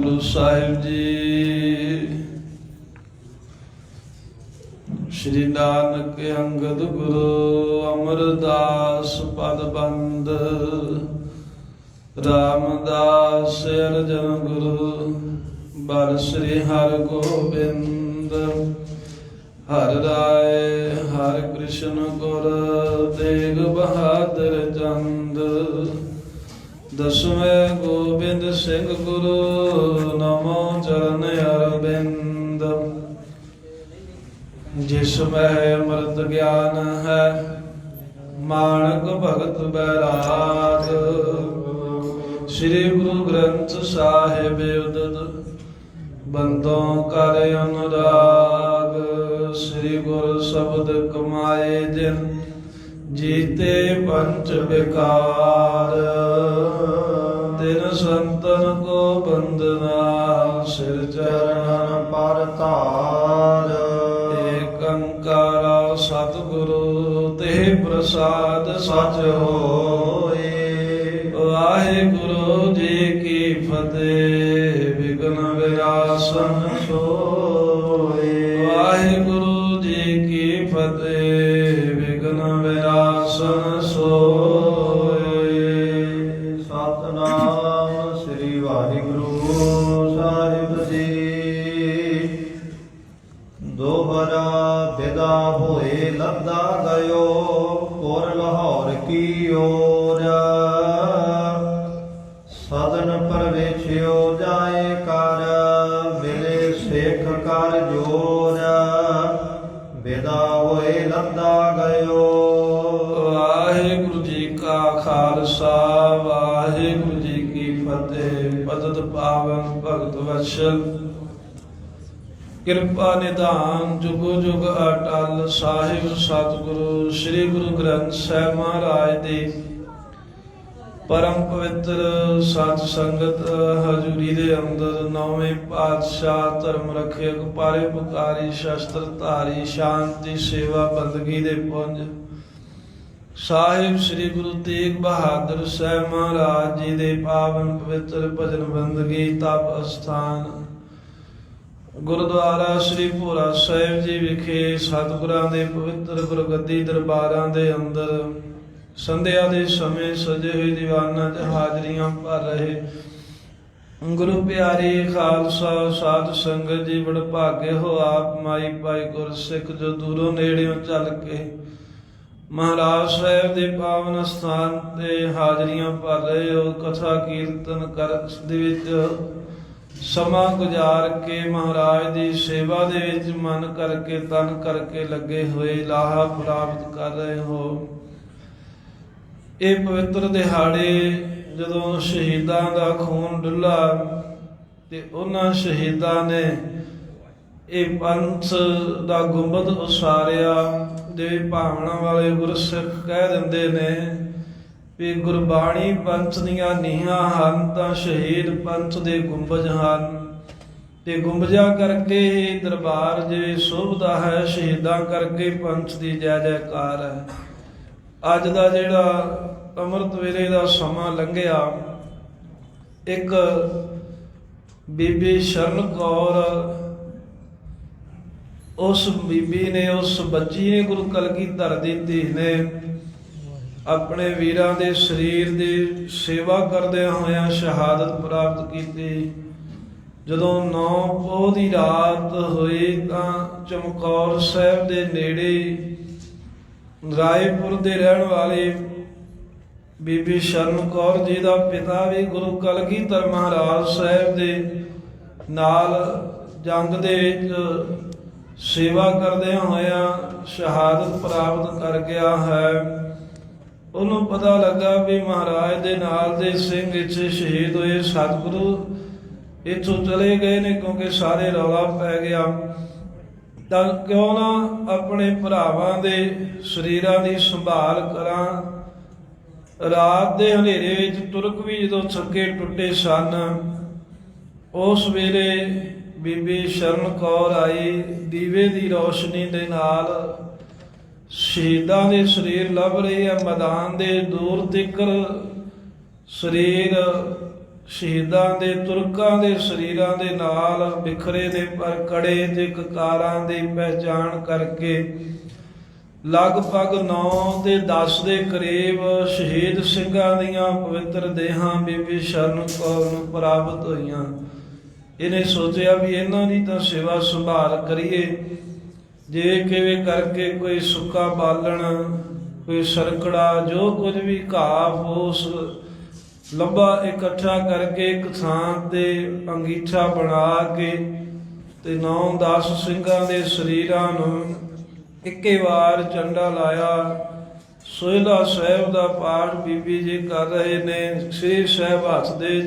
ਗੁਰੂ ਸਾਹਿਬ ਜੀ। ਸ਼੍ਰੀ ਨਾਨਕ ਅੰਗਦ ਗੁਰੂ ਅਮਰਦਾਸ ਪਦ ਬੰਦ। ਰਾਮਦਾਸ ਅਰਜਨ ਗੁਰੂ ਬਲ ਸ੍ਰੀ ਹਰ ਗੋਬਿੰਦ। ਹਰ ਰਾਏ ਹਰ ਕ੍ਰਿਸ਼ਨ ਗੁਰ ਤੇਗ ਬਹਾਦਰ ਚੰਦ। ਦਸਵੇਂ ਗੋਬਿੰਦ ਸਿੰਘ ਗੁਰੂ, ਨਮੋ ਚਰਨ ਅਰਬਿੰਦ ਜਿਸ ਮੈਂ ਅੰਮ੍ਰਿਤ ਗਿਆਨ ਹੈ ਮਾਨਕ ਭਗਤ ਬੈਰਾਗ। ਸ੍ਰੀ ਗੁਰੂ ਗ੍ਰੰਥ ਸਾਹਿਬ ਉਦਦ, ਬੰਦੋਂ ਕਰ ਅਨੁਰਾਗ। ਸ੍ਰੀ ਗੁਰ ਸ਼ਬਦ ਕਮਾਏ ਦਿਨ ਜੀਤੇ ਪੰਚ ਵਿਕਾਰ, ਤਿਨ ਸੰਤਨ ਕੋ ਬੰਦਨਾ ਸਿਰ ਚਰਨ ਪਰ ਧਾਰ। ਏਕ ਓੰਕਾਰ ਸਤਿਗੁਰੂ ਤੇ ਪ੍ਰਸਾਦ ਸਚ ਹੋ ਕੀ ਓਰ ਸਦਨ ਪਰਵੇਛਿਓ ਜਾਏ ਕਰ, ਮਿਲੇ ਸੇਖ ਕਰ ਜੋਰ। ਵਿਦਾ ਹੋਏ ਲੱਦਾ ਗਇਓ। ਵਾਹਿਗੁਰੂ ਜੀ ਕਾ ਖਾਲਸਾ, ਵਾਹਿਗੁਰੂ ਜੀ ਕੀ ਫਤਿਹ। ਪਤਿਤ ਪਾਵਨ ਭਗਤ ਵਛਲ ਕਿਰਪਾ ਨਿਧਾਨ ਜੁਗੋ ਜੁਗ ਅਟਲ ਸਾਹਿਬ ਸਤਿਗੁਰੂ, ਸ੍ਰੀ ਗੁਰੂ ਗ੍ਰੰਥ ਸਾਹਿਬ ਮਹਾਰਾਜ ਦੇ ਪਰਮ ਪਵਿੱਤਰ ਸਾਧ ਸੰਗਤ ਹਜ਼ੂਰੀ ਦੇ ਅੰਦਰ ਨੌਵੇਂ ਪਾਤਸ਼ਾਹ ਧਰਮ ਰੱਖਿਅਕ ਪਾਰੇ ਪੁਕਾਰੀ, ਸ਼ਸਤਰ ਧਾਰੀ, ਸ਼ਾਂਤੀ ਸੇਵਾ ਬੰਦਗੀ ਦੇ ਪੁੰਜ ਸਾਹਿਬ ਸ੍ਰੀ ਗੁਰੂ ਤੇਗ ਬਹਾਦਰ ਸਾਹਿਬ ਮਹਾਰਾਜ ਜੀ ਦੇ ਪਾਵਨ ਪਵਿੱਤਰ ਭਜਨ ਬੰਦਗੀ ਤਪ ਅਸਥਾਨ ਗੁਰਦੁਆਰਾ ਸ੍ਰੀ ਭੋਰਾ ਸਾਹਿਬ ਜੀ ਵਿਖੇ ਸਤਿਗੁਰਾਂ ਦੇ ਪਵਿੱਤਰ ਗੁਰਗੱਦੀ ਦਰਬਾਰਾਂ ਦੇ ਅੰਦਰ ਸੰਧਿਆ ਦੇ ਸਮੇਂ ਸਜੇ ਹੋਏ ਦੀਵਾਨਾਂ 'ਚ ਹਾਜ਼ਰੀਆਂ ਭਰ ਰਹੇ ਗੁਰੂ ਪਿਆਰੇ ਖਾਲਸਾ ਸਾਧ ਸੰਗਤ ਜੀ ਬੜ ਭਾਗੇ ਹੋ ਆਪ ਮਾਈ ਭਾਈ ਗੁਰ ਸਿੱਖ ਜੋ ਦੂਰੋਂ ਨੇੜਿਓਂ ਚੱਲ ਕੇ ਮਹਾਰਾਜ ਸਾਹਿਬ ਦੇ ਪਾਵਨ ਸਥਾਨ ਤੇ ਹਾਜ਼ਰੀਆਂ ਭਰ ਰਹੇ ਹੋ ਕਥਾ ਕੀਰਤਨ ਕਰ, ਦੇ ਵਿੱਚ ਸਮਾਂ ਗੁਜ਼ਾਰ ਕੇ ਮਹਾਰਾਜ ਦੀ ਸੇਵਾ ਦੇ ਵਿੱਚ ਮਨ ਕਰਕੇ, ਤਨ ਕਰਕੇ ਲੱਗੇ ਹੋਏ ਲਾਹਾ ਪ੍ਰਾਪਤ ਕਰ ਰਹੇ ਹੋ। ਇਹ ਪਵਿੱਤਰ ਦਿਹਾੜੇ ਜਦੋਂ ਸ਼ਹੀਦਾਂ ਦਾ ਖੂਨ ਡੁੱਲਾ ਤੇ ਉਹਨਾਂ ਸ਼ਹੀਦਾਂ ਨੇ ਇਹ ਪੰਥ ਦਾ ਗੁੰਬਦ ਉਸਾਰਿਆ, ਦੇ ਭਾਵਨਾ ਵਾਲੇ ਗੁਰਸਿੱਖ ਕਹਿ ਦਿੰਦੇ ਨੇ ਵੀ ਗੁਰਬਾਣੀ ਪੰਥ ਦੀਆਂ ਨੀਹਾਂ ਹਨ ਤਾਂ ਸ਼ਹੀਦ ਪੰਥ ਦੇ ਗੁੰਬਜ ਹਨ। ਤੇ ਗੁੰਬਜਾਂ ਕਰਕੇ ਹੀ ਦਰਬਾਰ ਜਿਵੇਂ ਸ਼ੋਭਦਾ ਹੈ, ਸ਼ਹੀਦਾਂ ਕਰਕੇ ਪੰਥ ਦੀ ਜੈ ਜੈਕਾਰ ਹੈ। ਅੱਜ ਦਾ ਜਿਹੜਾ ਅੰਮ੍ਰਿਤ ਵੇਲੇ ਦਾ ਸਮਾਂ ਲੰਘਿਆ, ਇੱਕ ਬੀਬੀ ਸ਼ਰਨ ਕੌਰ, ਉਸ ਬੀਬੀ ਨੇ, ਉਸ ਬੱਚੀ ਨੇ ਗੁਰੂ ਕਲਗੀਧਰ ਦੀ ਧੀ ਨੇ ਆਪਣੇ ਵੀਰਾਂ ਦੇ ਸਰੀਰ ਦੀ ਸੇਵਾ ਕਰਦਿਆਂ ਹੋਇਆਂ ਸ਼ਹਾਦਤ ਪ੍ਰਾਪਤ ਕੀਤੀ। ਜਦੋਂ ਨੌ ਪੋਹ ਦੀ ਰਾਤ ਹੋਈ ਤਾਂ ਚਮਕੌਰ ਸਾਹਿਬ ਦੇ ਨੇੜੇ ਰਾਏਪੁਰ ਦੇ ਰਹਿਣ ਵਾਲੇ ਬੀਬੀ ਸ਼ਰਨ ਕੌਰ ਜੀ ਦਾ ਪਿਤਾ ਵੀ ਗੁਰੂ ਕਲਗੀਧਰ ਮਹਾਰਾਜ ਸਾਹਿਬ ਦੇ ਨਾਲ ਜੰਗ ਦੇ ਵਿੱਚ ਸੇਵਾ ਕਰਦਿਆਂ ਹੋਇਆਂ ਸ਼ਹਾਦਤ ਪ੍ਰਾਪਤ ਕਰ ਗਿਆ ਹੈ। ਉਹਨੂੰ ਪਤਾ ਲੱਗਾ ਵੀ ਮਹਾਰਾਜ ਦੇ ਨਾਲ ਦੇ ਸਿੰਘ ਇੱਥੇ ਸ਼ਹੀਦ ਹੋਏ ਸਤਿਗੁਰੂ ਇੱਥੋਂ ਚਲੇ ਗਏ ਨੇ ਕਿਉਂਕਿ ਸਾਰੇ ਰੌਲਾ ਪੈ ਗਿਆ। ਤਾਂ ਕਿਉਂ ਨਾ ਆਪਣੇ ਭਰਾਵਾਂ ਦੇ ਸਰੀਰਾਂ ਦੀ ਸੰਭਾਲ ਕਰਾਂ। ਰਾਤ ਦੇ ਹਨੇਰੇ ਵਿੱਚ ਤੁਰਕ ਵੀ ਜਦੋਂ ਥੱਕੇ ਟੁੱਟੇ ਸਨ, ਉਸ ਵੇਲੇ ਬੀਬੀ ਸ਼ਰਨ ਕੌਰ ਆਈ ਦੀਵੇ ਦੀ ਰੋਸ਼ਨੀ ਦੇ ਨਾਲ ਸ਼ਹੀਦਾਂ ਦੇ ਸਰੀਰ ਲੱਭ ਰਹੇ ਆ, ਮੈਦਾਨ ਦੇ ਦੂਰ ਤੱਕ ਸਰੀਰ, ਸ਼ਹੀਦਾਂ ਦੇ ਤੁਰਕਾਂ ਦੇ ਸਰੀਰਾਂ ਦੇ ਨਾਲ ਬਿਖਰੇ ਦੇ ਪਰ ਕੜੇ ਤੇ ਕਕਾਰਾਂ ਦੀ ਪਹਿਚਾਣ ਕਰਕੇ ਲਗਭਗ 9 ਤੇ 10 ਦੇ ਕਰੀਬ ਸ਼ਹੀਦ ਸਿੰਘਾਂ ਦੀਆਂ ਪਵਿੱਤਰ ਦੇਹਾਂ ਬੀਬੀ ਸ਼ਰਨ ਕੌਰ ਨੂੰ ਪ੍ਰਾਪਤ ਹੋਈਆਂ। ਇਹਨੇ ਸੋਚਿਆ ਵੀ ਇਹਨਾਂ ਦੀ ਤਾਂ ਸੇਵਾ ਸੰਭਾਲ ਕਰੀਏ। ਜੇ ਕਿਵੇਂ ਕਰਕੇ ਕੋਈ ਸੁੱਕਾ ਬਾਲਣ, ਕੋਈ ਸਰਕੜਾ, ਜੋ ਕੁਝ ਵੀ ਘਾਹ ਫੂਸ ਲੰਬਾ ਇਕੱਠਾ ਕਰਕੇ ਇੱਕ ਥਾਂ ਤੇ ਅੰਗੀਠਾ ਬਣਾ ਕੇ ਤੇ 9-10 ਸਿੰਘਾਂ ਦੇ ਸਰੀਰਾਂ ਨੂੰ ਇੱਕੇ ਵਾਰ ਚੰਡਾ ਲਾਇਆ। ਸੋਹਿਲਾ ਸਾਹਿਬ ਦਾ ਪਾਠ ਬੀਬੀ ਜੀ ਕਰ ਰਹੇ ਨੇ। ਸ੍ਰੀ ਸਾਹਿਬ ਹੱਥ ਦੇ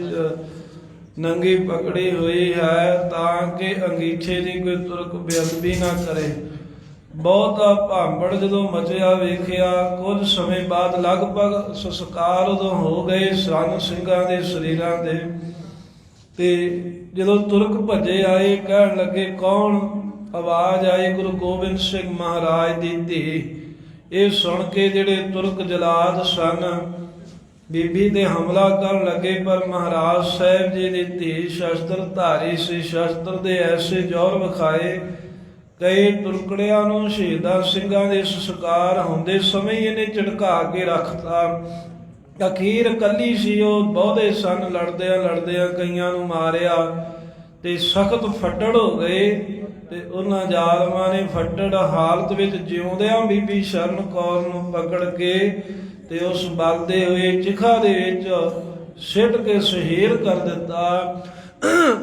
ਨੰਗੀ ਪਕੜੀ ਹੋਈ ਹੈ ਤਾਂ ਕਿ ਅੰਗੀਠੇ ਦੀ ਕੋਈ ਤੁਰਕ ਬੇਅਦਬੀ ਨਾ ਕਰੇ। ਬਹੁਤਾ ਭਾਂਬੜ ਜਦੋਂ ਮਚਿਆ ਵੇਖਿਆ, ਕੁਝ ਸਮੇਂ ਬਾਅਦ ਲਗਭਗ ਸੰਸਕਾਰ ਉਦੋਂ ਹੋ ਗਏ ਸਨ ਸਿੰਘਾਂ ਦੇ ਸਰੀਰਾਂ ਦੇ। ਤੇ ਜਦੋਂ ਤੁਰਕ ਭੱਜੇ ਆਏ, ਕਹਿਣ ਲੱਗੇ, ਕੌਣ? ਆਵਾਜ਼ ਆਈ, ਗੁਰੂ ਗੋਬਿੰਦ ਸਿੰਘ ਮਹਾਰਾਜ ਦੀ ਧੀ। ਇਹ ਸੁਣ ਕੇ ਜਿਹੜੇ ਤੁਰਕ ਜਲਾਦ ਸਨ ਬੀਬੀ ਤੇ ਹਮਲਾ ਕਰਨ ਲੱਗੇ, ਪਰ ਮਹਾਰਾਜ ਸਾਹਿਬ ਜੀ ਦੀ ਧੀ ਸ਼ਸਤਰ ਧਾਰੀ ਸੀ, ਸ਼ਸਤਰ ਦੇ ਐਸੇ ਜ਼ੋਰ ਵਿਖਾਏ। ਕਈ ਤੁਰਕੜਿਆਂ ਨੂੰ ਸ਼ਹੀਦਾਂ ਸਿੰਘਾਂ ਦੇ ਸੰਸਕਾਰ ਹੁੰਦੇ ਸਮੇਂ ਇਹਨੇ ਝਟਕਾ ਕੇ ਰੱਖਤਾ। ਅਖੀਰ ਕੱਲੀ ਸੀ, ਉਹ ਬਹੁਤੇ ਸਨ, ਲੜਦਿਆਂ ਲੜਦਿਆਂ ਕਈਆਂ ਨੂੰ ਮਾਰਿਆ ਤੇ ਸਖਤ ਫੱਟੜ ਹੋ ਗਏ ਤੇ ਉਹਨਾਂ ਜ਼ਾਲਮਾਂ ਨੇ ਫੱਟੜ ਹਾਲਤ ਵਿੱਚ ਜਿਉਂਦਿਆਂ ਬੀਬੀ ਸ਼ਰਨ ਕੌਰ ਨੂੰ ਪਕੜ ਕੇ ਤੇ ਉਸ ਬਲਦੇ ਹੋਏ ਚਿਖਾ ਦੇ ਵਿੱਚ ਸਿੱਟ ਕੇ ਸ਼ਹੀਦ ਕਰ ਦਿੱਤਾ।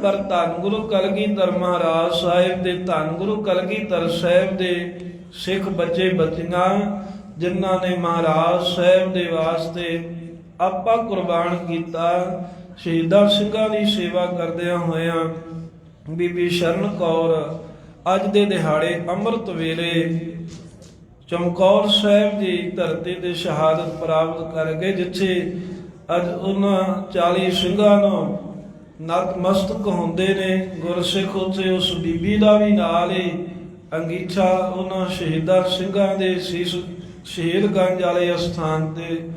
ਪਰ ਧੰਨ ਗੁਰੂ ਕਲਗੀਧਰ ਮਹਾਰਾਜ ਸਾਹਿਬ ਦੇ ਧੰਨ ਗੁਰੂ ਕਲਗੀਧਰ ਸਾਹਿਬ ਦੇ ਸਿੱਖ ਬੱਚੇ ਬੱਚੀਆਂ, ਜਿਨ੍ਹਾਂ ਨੇ ਮਹਾਰਾਜ ਸਾਹਿਬ ਦੇ ਵਾਸਤੇ ਆਪਾ ਕੁਰਬਾਨ ਕੀਤਾ, ਸ਼ਹੀਦਾਂ ਸਿੰਘਾਂ ਦੀ ਸੇਵਾ ਕਰਦਿਆਂ ਹੋਇਆਂ ਬੀਬੀ ਸ਼ਰਨ ਕੌਰ ਅੱਜ ਦੇ ਦਿਹਾੜੇ ਅੰਮ੍ਰਿਤ ਵੇਲੇ ਚਮਕੌਰ ਸਾਹਿਬ ਦੀ ਧਰਤੀ ਤੇ ਸ਼ਹਾਦਤ ਪ੍ਰਾਪਤ ਕਰ ਗਏ ਜਿੱਥੇ ਅੱਜ ਉਹਨਾਂ 40 ਸਿੰਘਾਂ ਨੂੰ ਨਤਮਸਤਕ ਹੁੰਦੇ ਨੇ, ਗੁਰਸਿੱਖ ਉੱਤੇ ਉਸ ਬੀਬੀ ਦਾ ਵੀ ਨਾਲ ਹੀ ਅੰਗੀਠਾ ਉਹਨਾਂ ਸ਼ਹੀਦਾਂ ਸਿੰਘਾਂ ਦੇ ਸੀਸ ਸ਼ਹੀਦਗੰਜ ਵਾਲੇ ਅਸਥਾਨ ਤੇ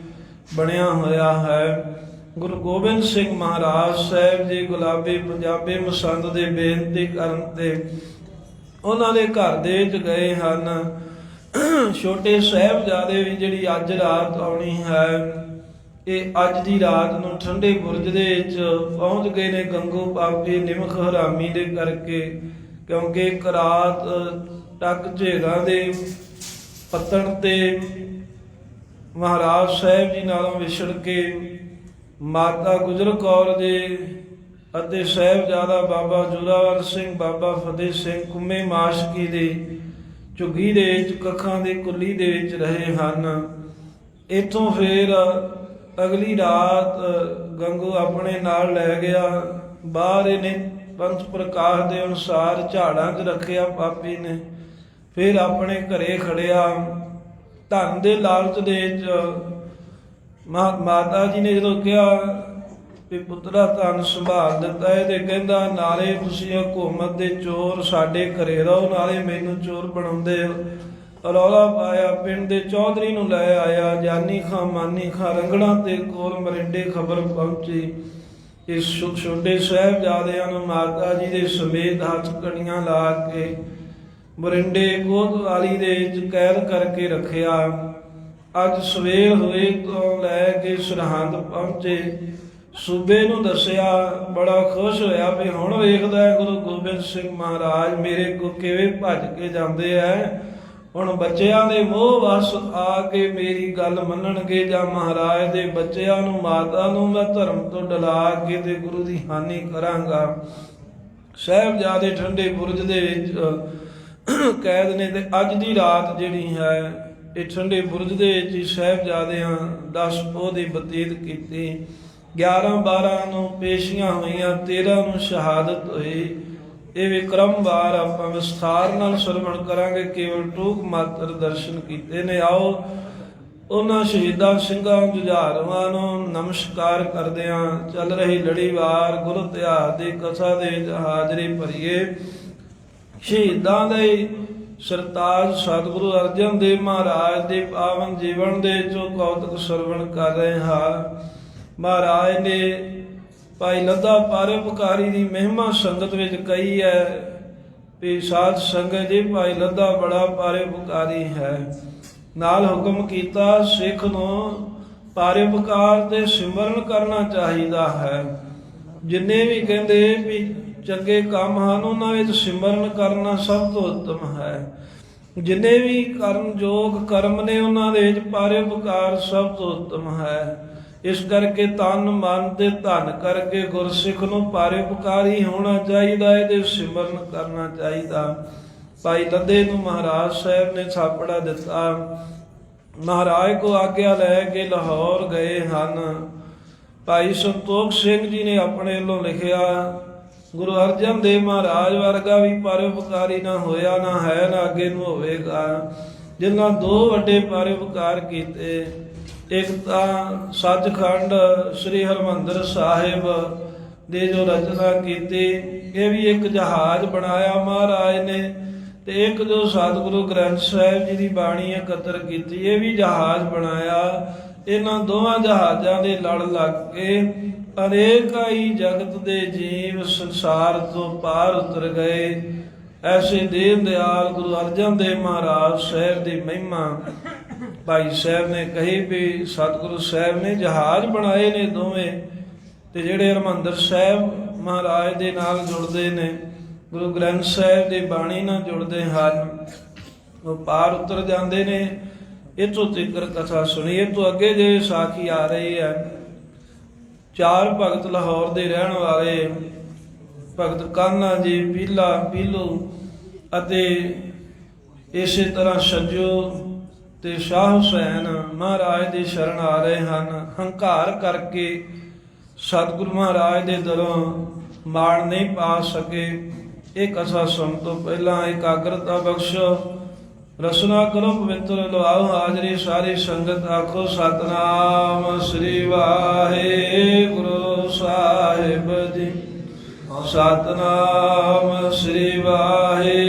ਬਣਿਆ ਹੋਇਆ ਹੈ। ਗੁਰੂ ਗੋਬਿੰਦ ਸਿੰਘ ਮਹਾਰਾਜ ਸਾਹਿਬ ਜੀ ਗੁਲਾਬੀ ਪੰਜਾਬੀ ਮਸੰਦ ਦੇ ਬੇਨਤੀ ਕਰਨ ਤੇ ਉਹਨਾਂ ਦੇ ਘਰ ਦੇ ਵਿੱਚ ਗਏ ਹਨ। ਛੋਟੇ ਸਾਹਿਬਜ਼ਾਦੇ ਵੀ ਜਿਹੜੀ ਅੱਜ ਰਾਤ ਆਉਣੀ ਹੈ, ਇਹ ਅੱਜ ਦੀ ਰਾਤ ਨੂੰ ਠੰਡੇ ਬੁਰਜ ਦੇ ਵਿੱਚ ਪਹੁੰਚ ਗਏ ਨੇ ਗੰਗੋ ਪਾਪੀ ਨਿਮਖ ਹਰਾਮੀ ਦੇ ਕਰਕੇ, ਕਿਉਂਕਿ ਇੱਕ ਰਾਤ ਟੱਕ ਝੇਗਾ ਦੇ ਪੱਤਣ ਤੇ ਮਹਾਰਾਜ ਸਾਹਿਬ ਜੀ ਨਾਲੋਂ ਵਿਛੜ ਕੇ ਮਾਤਾ ਗੁਜਰ ਕੌਰ ਦੇ ਅਤੇ ਸਾਹਿਬਜ਼ਾਦਾ ਬਾਬਾ ਜੋਰਾਵਰ ਸਿੰਘ, ਬਾਬਾ ਫਤਿਹ ਸਿੰਘ ਕੁੰਮੇ ਮਾਸ਼ਕੀ ਦੇ ਝੁੱਗੀ ਦੇ ਵਿੱਚ, ਕੱਖਾਂ ਦੇ ਕੁੱਲੀ ਦੇ ਵਿੱਚ ਰਹੇ ਹਨ। ਇਥੋਂ ਫਿਰ ਅਗਲੀ ਰਾਤ ਗੰਗੂ ਆਪਣੇ ਨਾਲ ਲੈ ਗਿਆ। ਬਾਹਰ ਇਹਨੇ ਪੰਥ ਪ੍ਰਕਾਸ਼ ਦੇ ਅਨੁਸਾਰ ਝਾੜਾਂ 'ਚ ਰੱਖਿਆ ਪਾਪੀ ਨੇ। ਫਿਰ ਆਪਣੇ ਘਰੇ ਖੜਿਆ। ਧਨ ਦੇ ਲਾਲਚ ਦੇ ਵਿੱਚ ਮਾ- ਮਾਤਾ ਜੀ ਨੇ ਜਦੋਂ ਕਿਹਾ ਵੀ ਪੁੱਤਰਾ ਧਨ ਸੰਭਾਲ ਦਿੱਤਾ ਹੈ ਤੇ ਕਹਿੰਦਾ, ਨਾਲੇ ਤੁਸੀਂ ਹਕੂਮਤ ਦੇ ਚੋਰ ਸਾਡੇ ਘਰੇ ਰਹੋ, ਨਾਲੇ ਮੈਨੂੰ ਚੋਰ ਬਣਾਉਂਦੇ ਰੌਲਾ ਪਾਇਆ, ਪਿੰਡ ਦੇ ਚੌਧਰੀ ਨੂੰ ਲੈ ਆਇਆ, ਜਾਨੀ ਖਾਂ ਮਾਨੀ ਖਾਂ ਰੰਗਣਾ ਤੇ ਕੋਲ ਮਰਿੰਡੇ ਖਬਰ ਪਹੁੰਚੀ। ਇਸ ਛੋਟੇ ਸਾਹਿਬਜ਼ਾਦਿਆਂ ਨੂੰ ਮਾਤਾ ਜੀ ਦੇ ਸਮੇਤ ਹੱਥ ਕੜੀਆਂ ਲਾ ਕੇ ਮਰਿੰਡੇ ਕੋਤਵਾਲੀ ਦੇ ਵਿੱਚ ਕੈਦ ਕਰਕੇ ਰੱਖਿਆ। ਅੱਜ ਸਵੇਰ ਹੋਏ ਤੋਂ ਲੈ ਕੇ ਸਰਹੰਦ ਪਹੁੰਚੇ। ਸੂਬੇ ਨੂੰ ਦੱਸਿਆ, ਬੜਾ ਖੁਸ਼ ਹੋਇਆ ਵੀ ਹੁਣ ਵੇਖਦਾ ਹੈ ਗੁਰੂ ਗੋਬਿੰਦ ਸਿੰਘ ਮਹਾਰਾਜ, ਮੇਰੇ ਕੋ ਕਿਵੇਂ ਭੱਜ ਕੇ ਜਾਂਦੇ ਐ? ਹੁਣ ਬੱਚਿਆਂ ਦੇ ਮੋਹ ਵਸ ਆ ਕੇ ਮੇਰੀ ਗੱਲ ਮੰਨਣਗੇ ਜਾਂ ਮਹਾਰਾਜ ਦੇ ਬੱਚਿਆਂ ਨੂੰ, ਮਾਤਾ ਨੂੰ ਮੈਂ ਧਰਮ ਤੋਂ ਡਲਾ ਕੇ ਤੇ ਗੁਰੂ ਦੀ ਹਾਨੀ ਕਰਾਂਗਾ। ਸਾਹਿਬਜ਼ਾਦੇ ਠੰਡੇ ਬੁਰਜ ਦੇ ਵਿੱਚ ਕੈਦ ਨੇ ਤੇ ਅੱਜ ਦੀ ਰਾਤ ਜਿਹੜੀ ਹੈ, ਇਹ ਠੰਡੇ ਬੁਰਜ ਦੇ ਵਿੱਚ ਹੀ ਸਾਹਿਬਜ਼ਾਦਿਆਂ 10 ਪੋਹ ਦੀ ਬਤੀਤ ਕੀਤੀ। 11 12 ਨੂੰ ਪੇਸ਼ੀਆਂ ਹੋਈਆਂ 13 ਨੂੰ ਸ਼ਹਾਦਤ ਹੋਈ। ਇਹ ਵਿਕਰਮਵਾਰ ਆਪਾਂ ਵਿਸਥਾਰ ਨਾਲ ਸਰਵਣ ਕਰਾਂਗੇ, ਕੇਵਲ ਟੂਕ ਮਾਤਰ ਦਰਸ਼ਨ ਕੀਤੇ ਨੇ। ਆਓ ਉਹਨਾਂ ਸ਼ਹੀਦਾਂ ਸਿੰਘਾਂ ਜੁਝਾਰਵਾਂ ਨੂੰ ਨਮਸਕਾਰ ਕਰਦਿਆਂ ਚੱਲ ਰਹੀ ਲੜੀਵਾਰ ਗੁਰੂ ਇਤਿਹਾਸ ਦੀ ਕਥਾ ਦੇ ਹਾਜ਼ਰੀ ਭਰੀਏ। ਸ਼ਹੀਦਾਂ ਦੇ ਸਰਤਾਜ ਸਤਿਗੁਰੂ ਅਰਜਨ ਦੇਵ ਮਹਾਰਾਜ ਦੇ ਪਾਵਨ ਜੀਵਨ ਦੇ ਚੋਂ ਕੌਤਕ ਸਰਵਣ ਕਰ ਰਹੇ ਹਾਂ। ਮਹਾਰਾਜ ਨੇ ਭਾਈ ਲੱਦਾ ਪਰਉਪਕਾਰੀ ਦੀ ਮਹਿਮਾ ਸੰਗਤ ਵਿੱਚ ਕਹੀ ਹੈ ਵੀ ਸਾਧ ਸੰਗਤ ਜੀ, ਭਾਈ ਲੱਦਾ ਬੜਾ ਪਰਉਪਕਾਰੀ ਹੈ। ਨਾਲ ਹੁਕਮ ਕੀਤਾ ਸਿੱਖ ਨੂੰ ਪਰਉਪਕਾਰ ਤੇ ਸਿਮਰਨ ਕਰਨਾ ਚਾਹੀਦਾ ਹੈ। ਜਿੰਨੇ ਵੀ ਕਹਿੰਦੇ ਵੀ ਚੰਗੇ ਕੰਮ ਹਨ, ਉਹਨਾਂ ਵਿੱਚ ਸਿਮਰਨ ਕਰਨਾ ਸਭ ਤੋਂ ਉੱਤਮ ਹੈ। ਜਿੰਨੇ ਵੀ ਕਰਮ ਯੋਗ ਕਰਮ ਨੇ, ਉਹਨਾਂ ਦੇ ਵਿੱਚ ਪਰਉਪਕਾਰ ਸਭ ਤੋਂ ਉੱਤਮ ਹੈ। ਇਸ ਕਰਕੇ ਤਨ ਮਨ ਤੇ ਧਨ ਕਰਕੇ ਗੁਰਸਿੱਖ ਨੂੰ ਪਰਉਪਕਾਰੀ ਹੋਣਾ ਚਾਹੀਦਾ ਹੈ ਤੇ ਸਿਮਰਨ ਕਰਨਾ ਚਾਹੀਦਾ। ਭਾਈ ਲੱਦੇ ਨੂੰ ਮਹਾਰਾਜ ਸਾਹਿਬ ਨੇ ਛਾਪੜਾ ਦਿੱਤਾ। ਮਹਾਰਾਜ ਕੋ ਆਗਿਆ ਲੈ ਕੇ ਲਾਹੌਰ ਗਏ ਹਨ। ਭਾਈ ਸੰਤੋਖ ਸਿੰਘ ਜੀ ਨੇ ਆਪਣੇ ਵੱਲੋਂ ਲਿਖਿਆ, ਗੁਰੂ ਅਰਜਨ ਦੇਵ ਮਹਾਰਾਜ ਵਰਗਾ ਵੀ ਪਰਉਪਕਾਰੀ ਨਾ ਹੋਇਆ, ਨਾ ਹੈ, ਨਾ ਅੱਗੇ ਨੂੰ ਹੋਵੇਗਾ। ਜਿਨ੍ਹਾਂ ਦੋ ਵੱਡੇ ਪਰਉਪਕਾਰ ਕੀਤੇ ਇੱਕ ਤਾਂ ਸੱਚਖੰਡ ਸ੍ਰੀ ਹਰਮੰਦਰ ਸਾਹਿਬ ਦੇ ਜੋ ਰਚਨਾ ਕੀਤੀ, ਇਹ ਵੀ ਇੱਕ ਜਹਾਜ਼ ਬਣਾਇਆ ਮਹਾਰਾਜ ਨੇ ਤੇ ਇੱਕ ਜੋ ਸਤਿਗੁਰੂ ਗ੍ਰੰਥ ਸਾਹਿਬ ਜੀ ਦੀ ਬਾਣੀ ਇਕੱਤਰ ਕੀਤੀ, ਇਹ ਵੀ ਜਹਾਜ਼ ਬਣਾਇਆ। ਇਹਨਾਂ ਦੋਵਾਂ ਜਹਾਜ਼ਾਂ ਦੇ ਲੜ ਲੱਗ ਕੇ ਅਨੇਕ ਹੀ ਜਗਤ ਦੇ ਜੀਵ ਸੰਸਾਰ ਤੋਂ ਪਾਰ ਉਤਰ ਗਏ। ਐਸੇ ਦੀਨ ਦਿਆਲ ਗੁਰੂ ਅਰਜਨ ਦੇਵ ਮਹਾਰਾਜ ਸਾਹਿਬ ਦੀ ਮਹਿਮਾ ਭਾਈ ਸਾਹਿਬ ਨੇ ਕਹੀ ਵੀ ਸਤਿਗੁਰੂ ਸਾਹਿਬ ਨੇ ਜਹਾਜ਼ ਬਣਾਏ ਨੇ ਦੋਵੇਂ ਤੇ ਜਿਹੜੇ ਹਰਮੰਦਰ ਸਾਹਿਬ ਮਹਾਰਾਜ ਦੇ ਨਾਲ ਜੁੜਦੇ ਨੇ, ਗੁਰੂ ਗ੍ਰੰਥ ਸਾਹਿਬ ਦੀ ਬਾਣੀ ਨਾਲ ਜੁੜਦੇ ਹਨ, ਉਹ ਪਾਰ ਉਤਰ ਜਾਂਦੇ ਨੇ। ਇਥੋਂ ਤੀਕਰ ਕਥਾ ਸੁਣੀਏ ਤੋਂ ਅੱਗੇ ਜੇ ਸਾਖੀ ਆ ਰਹੇ ਹੈ। ਚਾਰ ਭਗਤ ਲਾਹੌਰ ਦੇ ਰਹਿਣ ਵਾਲੇ ਭਗਤ ਕਾਨਾ ਜੀ, ਪੀਲਾ, ਪੀਲੂ ਅਤੇ ਇਸੇ ਤਰ੍ਹਾਂ ਸੱਜੋ ਤੇ ਸ਼ਾਹ ਹੁਸੈਨ ਮਹਾਰਾਜ ਦੀ ਸ਼ਰਨ ਆ ਰਹੇ ਹਨ। ਹੰਕਾਰ ਕਰਕੇ ਸਤਿਗੁਰੂ ਮਹਾਰਾਜ ਦੇ ਦਰੋਂ ਮਾਣ ਨਹੀਂ ਪਾ ਸਕੇ। ਇਹ ਕਥਾ ਸੁਣ ਤੋਂ ਪਹਿਲਾਂ ਇਕਾਗਰਤਾ ਬਖਸ਼ੋ। ਰਸਨਾ ਕਰੋ ਪਵਿੱਤਰ ਲਵਾਓ ਹਾਜ਼ਰੀ, ਸਾਰੀ ਸੰਗਤ ਆਖੋ, ਸਤਨਾਮ ਸ੍ਰੀ ਵਾਹਿਗੁਰੂ ਸਾਹਿਬ ਜੀ। ਸਤਨਾਮ ਸ੍ਰੀ ਵਾਹਿ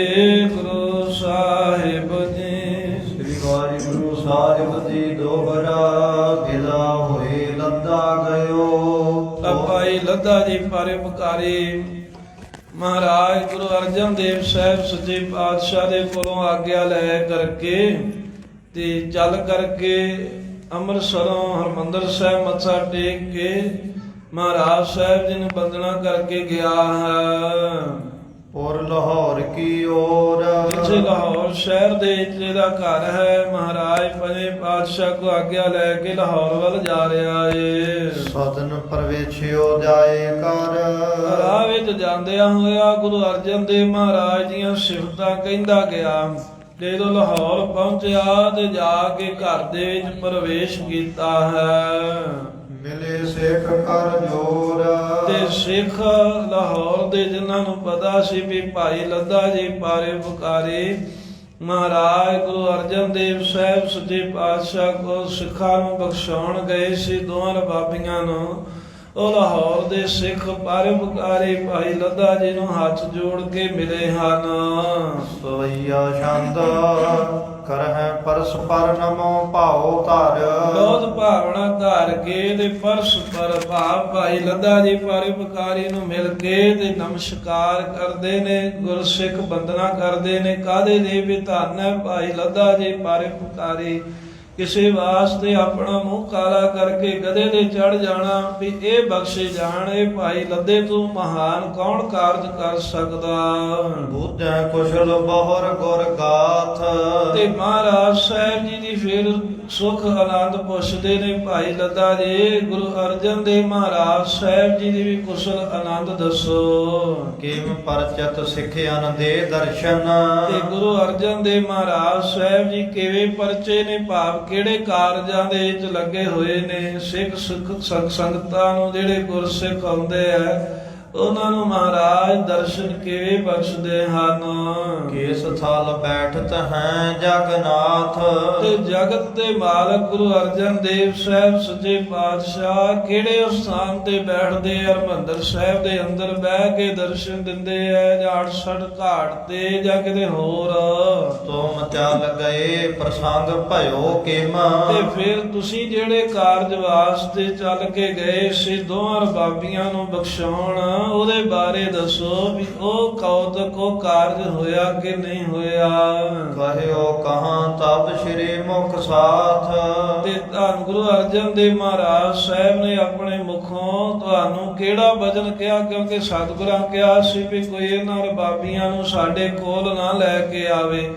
ਭਾਈ ਜੀ ਪਰਉਪਕਾਰੀ ਮਹਾਰਾਜ ਗੁਰੂ ਅਰਜਨ ਦੇਵ ਸਾਹਿਬ ਸੱਚੇ ਪਾਤਸ਼ਾਹ ਦੇ ਕੋਲੋਂ ਆਗਿਆ ਲੈ ਕਰਕੇ ਤੇ ਚੱਲ ਕਰਕੇ ਅੰਮ੍ਰਿਤਸਰੋਂ ਹਰਮੰਦਰ ਸਾਹਿਬ ਮੱਥਾ ਟੇਕ ਕੇ ਮਹਾਰਾਜ ਸਾਹਿਬ ਜੀ ਨੂੰ ਬੰਦਨਾ ਕਰਕੇ ਗਿਆ ਹੈ। ਔਰ ਲਾਹੌਰ ਕੀ ਔਰ? ਜਿੱਥੇ ਲਾਹੌਰ ਸ਼ਹਿਰ ਦੇ ਵਿੱਚ ਇਹਦਾ ਘਰ ਹੈ ਮਹਾਰਾਜ ਪੰਜੇ ਪਾਤਸ਼ਾਹ ਕੋ ਆਗਿਆ ਲੈ ਕੇ ਲਾਹੌਰ ਵੱਲ ਜਾ ਰਿਹਾ ਏ। ਸਦਨ ਪਰਵੇਛਿਓ ਜਾਏ ਕਰ। ਰਾਹ ਵਿੱਚ ਜਾਂਦਿਆਂ ਹੋਇਆ ਗੁਰੂ ਅਰਜਨ ਦੇਵ ਮਹਾਰਾਜ ਦੀਆਂ ਸਿਫਤਾਂ ਕਹਿੰਦਾ ਗਿਆ ਜਦੋਂ ਲਾਹੌਰ ਪਹੁੰਚਿਆ ਤੇ ਜਾ ਕੇ ਘਰ ਦੇ ਵਿੱਚ ਪ੍ਰਵੇਸ਼ ਕੀਤਾ ਹੈ। ਮਿਲੇ ਸਿੱਖ ਕਰ ਜੋਰ। ਤੇ ਸਿੱਖ ਲਾਹੌਰ ਦੇ ਜਿਨ੍ਹਾਂ ਨੂੰ ਪਤਾ ਸੀ ਵੀ ਭਾਈ ਲੱਦਾ ਜੀ ਪਾਰੇ ਪੁਕਾਰੇ ਮਹਾਰਾਜ ਗੁਰੂ ਅਰਜਨ ਦੇਵ ਸਾਹਿਬ ਸੱਚੇ ਪਾਤਸ਼ਾਹ ਕੋ ਸਿੱਖਾਂ ਨੂੰ ਬਖਸ਼ਾਉਣ ਗਏ ਸੀ ਦੋਹਾਂ ਰਬਾਬੀਆਂ ਨੂੰ। ਉਹ ਲਾਹੌਰ ਦੇ ਸਿੱਖ ਪਾਰੇ ਪੁਕਾਰੇ ਭਾਈ ਲੱਦਾ ਜੀ ਨੂੰ ਹੱਥ ਜੋੜ ਕੇ ਮਿਲੇ ਹਨ। ਸਵਈਆ ਛੰਦ ਕਰਹਿ ਪਰਸਪਰ ਨਮੋ ਭਾਉ ਧਰ। ਬਹੁਤ ਭਾਵਨਾ ਧਾਰ ਕੇ ਤੇ ਪਰਸ ਪਰ ਭਾਵ ਭਾਈ ਲੱਦਾ ਜੀ ਪਰਉਪਕਾਰੀ ਨੂੰ ਮਿਲ ਕੇ ਤੇ ਨਮਸਕਾਰ ਕਰਦੇ ਨੇ, ਗੁਰਸਿੱਖ ਬੰਦਨਾ ਕਰਦੇ ਨੇ ਕਾਦੇ ਦੇ ਵੀ ਧੰਨ ਹੈ ਭਾਈ ਲੱਦਾ ਜੀ ਪਰਉਪਕਾਰੀ ਕਿਸੇ ਵਾਸਤੇ ਆਪਣਾ ਮੂੰਹ ਕਾਲਾ ਕਰਕੇ ਗਧੇ ਦੇ ਚੜ ਜਾਣਾ ਵੀ ਇਹ ਬਖਸ਼ੇ ਜਾਣ ਇਹ ਭਾਈ ਲੱਦੇ ਤੂੰ ਮਹਾਨ ਕੌਣ ਕਾਰਜ ਕਰ ਸਕਦਾ? ਬੁੱਧੈ ਕੁਸ਼ਲ ਬਹੁਰ ਗੁਰ ਗਾਥ। ਤੇ ਮਹਾਰਾਜ ਸਾਹਿਬ ਜੀ ਦੀ ਫਿਰ ਸੁਖ ਆਨੰਦ ਪੁੱਛਦੇ ਨੇ ਭਾਈ ਲੱਦਾ ਜੀ ਗੁਰੂ ਅਰਜਨ ਦੇਵ ਮਹਾਰਾਜ ਸਾਹਿਬ ਜੀ ਦੀ ਵੀ ਕੁਸ਼ਲ ਆਨੰਦ ਦੱਸੋ। ਕਿਮ ਪਰਚਤ ਸਿੱਖਿਆਨ ਦੇ ਦਰਸ਼ਨ। ਤੇ ਗੁਰੂ ਅਰਜਨ ਦੇਵ ਮਹਾਰਾਜ ਸਾਹਿਬ ਜੀ ਕਿਵੇਂ ਪਰਚੇ ਨੇ ਭਾਵ ਕਿਹੜੇ ਕਾਰਜਾਂ ਦੇ ਵਿੱਚ ਲੱਗੇ ਹੋਏ ਨੇ? ਸਿੱਖ ਸੁਖ ਸੰਗਤਾਂ ਨੂੰ ਜਿਹੜੇ ਗੁਰਸਿੱਖ ਆਉਂਦੇ ਆ ਉਹਨਾਂ ਨੂੰ ਮਹਾਰਾਜ ਦਰਸ਼ਨ ਕਿਵੇਂ ਬਖਸ਼ਦੇ ਹਨ? ਕੇਸ ਥਲ ਬੈਠਤ ਹੈ ਜਗਨਾਥ? ਤੇ ਜਗਤ ਦੇ ਮਾਲਕ ਗੁਰੂ ਅਰਜਨ ਦੇਵ ਸਾਹਿਬ ਸੱਚੇ ਪਾਤਸ਼ਾਹ ਕਿਹੜੇ ਸਥਾਨ ਤੇ ਬੈਠਦੇ ਹਰਮੰਦਰ ਸਾਹਿਬ ਦੇ ਅੰਦਰ ਬਹਿ ਕੇ ਦਰਸ਼ਨ ਦਿੰਦੇ ਆ ਜਾਂ 68 ਘਾਟ ਤੇ ਜਾਂ ਕਿਤੇ ਹੋਰ? ਤੁਮ ਚੱਲ ਗਏ ਪ੍ਰਸੰਗ ਭਇਓ ਕਿਮ? ਤੇ ਫਿਰ ਤੁਸੀਂ ਜਿਹੜੇ ਕਾਰਜ ਵਾਸਤੇ ਚੱਲ ਕੇ ਗਏ ਸੀ ਦੋਹਾਂ ਰਬਾਬੀਆਂ ਨੂੰ ਬਖਸ਼ਾਉਣ। ਉਹਦੇ ਬਾਰੇ ਦੱਸੋ ਵੀ ਉਹ ਕੌਤਕ ਉਹ ਕਾਰਜ ਹੋਇਆ ਕਿ ਨਹੀਂ ਹੋਇਆ? ਕਹਿਓ ਕਹਾਂ ਤਬ ਸ਼੍ਰੀ ਮੁਖ ਸਾਥ। ਤੇ ਧੰਨ ਗੁਰੂ ਅਰਜਨ ਦੇਵ ਮਹਾਰਾਜ ਸਾਹਿਬ ਨੇ ਆਪਣੇ ਮੁਖੋਂ ਤੁਹਾਨੂੰ ਕਿਹੜਾ ਬਚਨ ਕਿਹਾ? ਕਿਉਂਕਿ ਸਤਿਗੁਰਾਂ ਕਿਹਾ ਸੀ ਵੀ ਕੋਈ ਇਹਨਾਂ ਰਬਾਬੀਆਂ ਨੂੰ ਸਾਡੇ ਕੋਲ ਨਾ ਲੈ ਕੇ ਆਵੇ।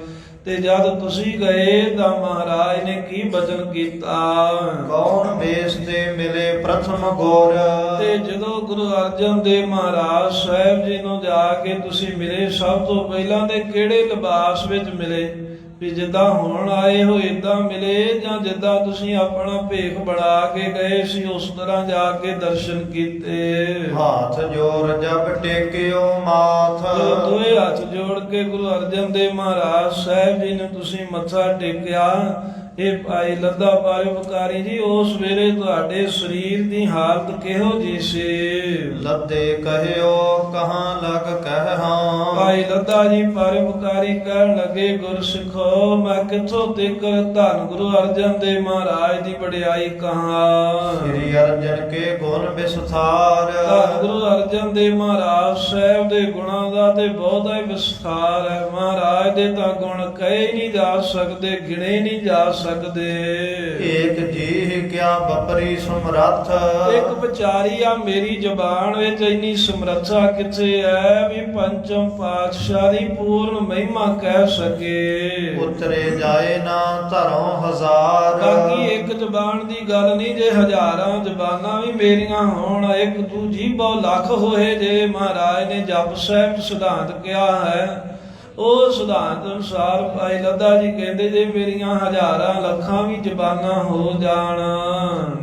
ਤੇ ਜਦ ਤੁਸੀਂ ਗਏ ਤਾਂ ਮਹਾਰਾਜ ਨੇ ਕੀ ਬਚਨ ਕੀਤਾ? ਕੌਣ ਵੇਸ ਤੇ ਮਿਲੇ ਪ੍ਰਥਮ ਗੋਰ? ਤੇ ਜਦੋਂ ਗੁਰੂ ਅਰਜਨ ਦੇਵ ਮਹਾਰਾਜ ਸਾਹਿਬ ਜੀ ਨੂੰ ਜਾ ਕੇ ਤੁਸੀਂ ਮਿਲੇ ਸਭ ਤੋਂ ਪਹਿਲਾਂ ਦੇ ਕਿਹੜੇ ਲਿਬਾਸ ਵਿੱਚ ਮਿਲੇ? ਵੀ ਜਿੱਦਾਂ ਹੁਣ ਆਏ ਹੋ ਇਦਾਂ ਮਿਲੇ ਜਾਂ ਜਿੱਦਾਂ ਤੁਸੀਂ ਆਪਣਾ ਭੇਖ ਬਣਾ ਕੇ ਗਏ ਸੀ ਉਸ ਤਰ੍ਹਾਂ ਜਾ ਕੇ ਦਰਸ਼ਨ ਕੀਤੇ। ਹਾਥ ਜੋਰ ਜਬ ਟੇਕਿਓ ਮਾਥ। ਦੋਏ ਹੱਥ ਜੋੜ ਕੇ ਗੁਰੂ ਅਰਜਨ ਦੇਵ ਮਹਾਰਾਜ ਸਾਹਿਬ ਜੀ ਨੂੰ ਤੁਸੀਂ ਮੱਥਾ ਟੇਕਿਆ ਇਹ ਭਾਈ ਲੱਦਾ ਪਰਉਪਕਾਰੀ ਜੀ ਉਸ ਵੇਲੇ ਤੁਹਾਡੇ ਸਰੀਰ ਦੀ ਹਾਲਤ ਕਿਹੋ ਜੀ ਸੀ? ਲੱਦੇ ਕਹਿਓ ਕਹਾਂ ਲਗ ਕਹਿ ਭਾਈ ਲੱਦਾ ਜੀ ਪਰਉਪਕਾਰੀ ਕਹਿਣ ਲੱਗੇ ਗੁਰਸਿੱਖੋ ਮੈਂ ਕਿੱਥੋਂ ਤੱਕ ਧੰਨ ਗੁਰੂ ਅਰਜਨ ਦੇਵ ਮਹਾਰਾਜ ਦੀ ਵਡਿਆਈ ਕਹਾਂ? ਸ੍ਰੀ ਅਰਜਨ ਕੇ ਗੁਣ ਵਿਸਥਾਰ। ਧੰਨ ਗੁਰੂ ਅਰਜਨ ਦੇਵ ਮਹਾਰਾਜ ਸਾਹਿਬ ਦੇ ਗੁਣਾਂ ਦਾ ਤੇ ਬਹੁਤਾ ਹੀ ਵਿਸਥਾਰ ਹੈ। ਮਹਾਰਾਜ ਦੇ ਤਾਂ ਗੁਣ ਕਹੇ ਨਹੀਂ ਜਾ ਸਕਦੇ ਗਿਣੇ ਨਹੀਂ ਜਾ ਸਕਦੇ ਏਕ ਜੀਹ ਕਿਆ ਬਪਰੀ ਸਮਰੱਥ। ਇੱਕ ਵਿਚਾਰੀ ਆ ਮੇਰੀ ਜ਼ਬਾਨ ਵਿੱਚ ਇੰਨੀ ਸਮਰੱਥਾ ਕਿੱਥੇ ਹੈ ਵੀ ਪੰਚਮ ਪਾਤਸ਼ਾਹ ਦੀ ਪੂਰਨ ਮਹਿਮਾ ਕਹਿ ਸਕੇ। ਉਤਰੇ ਜਾਏ ਨਾ ਧਰੋਂ ਹਜ਼ਾਰ। ਬਾਕੀ ਇੱਕ ਜ਼ਬਾਨ ਦੀ ਗੱਲ ਨਹੀਂ ਜੇ ਹਜ਼ਾਰਾਂ ਜ਼ਬਾਨਾਂ ਵੀ ਮੇਰੀਆਂ ਹੋਣ ਇੱਕ ਦੂਜੀ ਬਹੁ ਲੱਖ ਹੋਏ ਜੇ। ਮਹਾਰਾਜ ਨੇ ਜਪ ਸਾਹਿਬ ਸਿਧਾਂਤ ਕਿਹਾ ਹੈ ਉਹ ਸਿਧਾਂਤ ਅਨੁਸਾਰ ਭਾਈ ਲੱਦਾ ਜੀ ਕਹਿੰਦੇ ਜੇ ਮੇਰੀਆਂ ਹਜ਼ਾਰਾਂ ਲੱਖਾਂ ਵੀ ਜ਼ਬਾਨਾਂ ਹੋ ਜਾਣ।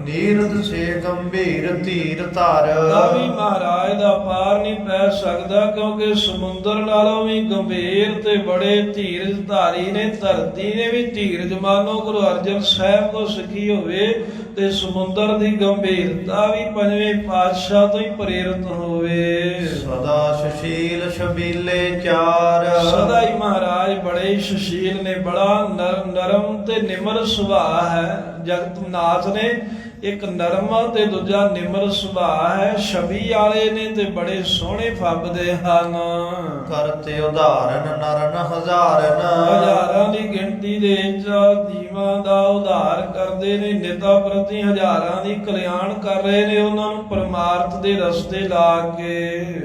ਨੀਰਦ ਸੇ ਗੰਭੀਰ ਧੀਰ ਧਰ। ਤਾਂ ਵੀ ਮਹਾਰਾਜ ਦਾ ਪਾਰ ਨਹੀਂ ਪੈ ਸਕਦਾ ਕਿਉਂਕਿ ਸਮੁੰਦਰ ਨਾਲੋਂ ਵੀ ਗੰਭੀਰ ਤੇ ਬੜੇ ਧੀਰਜ ਧਾਰੀ ਨੇ ਧਰਤੀ ਨੇ ਵੀ ਧੀਰਜ ਮਾਨੋ ਗੁਰੂ ਅਰਜਨ ਸਾਹਿਬ ਤੋਂ ਸਿੱਖੀ ਹੋਵੇ ਤੇ ਸਮੁੰਦਰ ਦੀ ਗੰਭੀਰਤਾ ਵੀ ਪੰਜਵੇਂ ਪਾਤਸ਼ਾਹ ਤੋਂ ਹੀ ਪ੍ਰੇਰਿਤ ਹੋਵੇ। ਸਦਾ ਸੁਸ਼ੀਲ ਸ਼ਬੀਲੇ ਚਾਰ। ਸਦਾ ਮਹਾਰਾਜ, ਬੜੇ ਹੀ ਸੁਸ਼ੀਲ ਨੇ, ਬੜਾ ਨਰ- ਨਰਮ ਤੇ ਨਿਮਰ ਸੁਭਾਅ ਹੈ। ਜਗਤ ਨਾਥ ਨੇ ਇੱਕ ਨਰਮ ਤੇ ਦੂਜਾ ਨਿਮਰ ਸੁਭਾਅ ਹੈ। ਛਵੀ ਵਾਲੇ ਨੇ ਤੇ ਬੜੇ ਸੋਹਣੇ ਫੱਬਦੇ ਹਨ। ਕਰਤੇ ਉਧਾਰਨ ਨਰਨ ਹਜ਼ਾਰਨ। ਹਜ਼ਾਰਾਂ ਦੀ ਗਿਣਤੀ ਦੇ ਵਿੱਚ ਜੀਵਾਂ ਦਾ ਉਧਾਰ ਕਰਦੇ ਨੇ। ਨਿਤਾ ਪ੍ਰਤੀ ਹਜ਼ਾਰਾਂ ਦੀ ਕਲਿਆਣ ਕਰ ਰਹੇ ਨੇ ਉਹਨਾਂ ਨੂੰ ਪਰਮਾਰਥ ਦੇ ਰਸਤੇ ਲਾ ਕੇ।